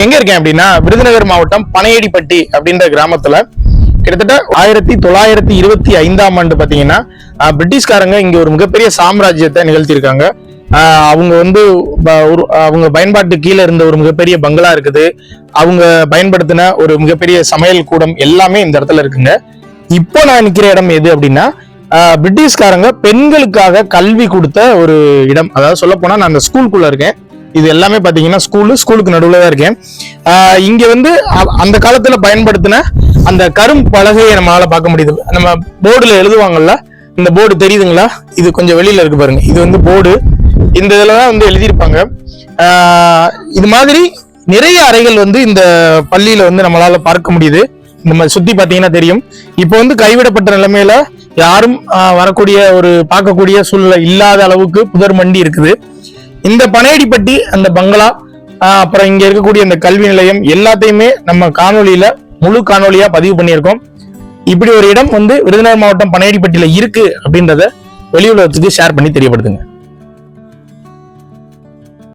எங்க இருக்கேன் அப்படின்னா விருதுநகர் மாவட்டம் பனையடிப்பட்டி அப்படின்ற கிராமத்துல கிட்டத்தட்ட ஆயிரத்தி தொள்ளாயிரத்தி இருபத்தி ஐந்தாம் ஆண்டு பாத்தீங்கன்னா பிரிட்டிஷ்காரங்க இங்க ஒரு மிகப்பெரிய சாம்ராஜ்யத்தை நிகழ்த்தியிருக்காங்க. அவங்க வந்து ப- ஒரு அவங்க பயன்பாட்டு கீழே இருந்த ஒரு மிகப்பெரிய பங்களா இருக்குது. அவங்க பயன்படுத்தின ஒரு மிகப்பெரிய சமையல் கூடம் எல்லாமே இந்த இடத்துல இருக்குங்க. இப்போ நான் நிற்கிற இடம் எது அப்படின்னா பிரிட்டிஷ்காரங்க பெண்களுக்காக கல்வி கொடுத்த ஒரு இடம். அதாவது சொல்ல போனா நான் அந்த ஸ்கூலுக்குள்ள இருக்கேன். இது எல்லாமே பார்த்தீங்கன்னா ஸ்கூலு ஸ்கூலுக்கு நடுவில் தான் இருக்கேன். இங்கே வந்து அ- அந்த காலத்தில் பயன்படுத்தின அந்த கரும் பலகையை நம்மளால் பார்க்க முடியுது. நம்ம போர்டில் எழுதுவாங்கல்ல? இந்த போர்டு தெரியுதுங்களா? இது கொஞ்சம் வெளியில் இருக்கு பாருங்க. இது வந்து போர்டு இந்த இதில் தான் வந்து எழுதியிருப்பாங்க. இது மாதிரி நிறைய அறைகள் வந்து இந்த பள்ளியில் வந்து நம்மளால் பார்க்க முடியுது. நம்ம சுற்றி பார்த்தீங்கன்னா தெரியும். இப்போ வந்து கைவிடப்பட்ட நிலைமையில யாரும் வரக்கூடிய ஒரு பார்க்கக்கூடிய சூழ்நிலை இல்லாத அளவுக்கு புதர் மண்டி இருக்குது. இந்த பனையடிப்பட்டி அந்த பங்களா அப்புறம் இங்க இருக்கக்கூடிய அந்த கல்வி நிலையம் எல்லாத்தையுமே நம்ம காணொலியில முழு காணொலியா பதிவு பண்ணியிருக்கோம். இப்படி ஒரு இடம் வந்து விருதுநகர் மாவட்டம் பனையடிப்பட்டியில இருக்கு அப்படின்றத வெளியுலகத்துக்கு ஷேர் பண்ணி தெரியப்படுத்துங்க.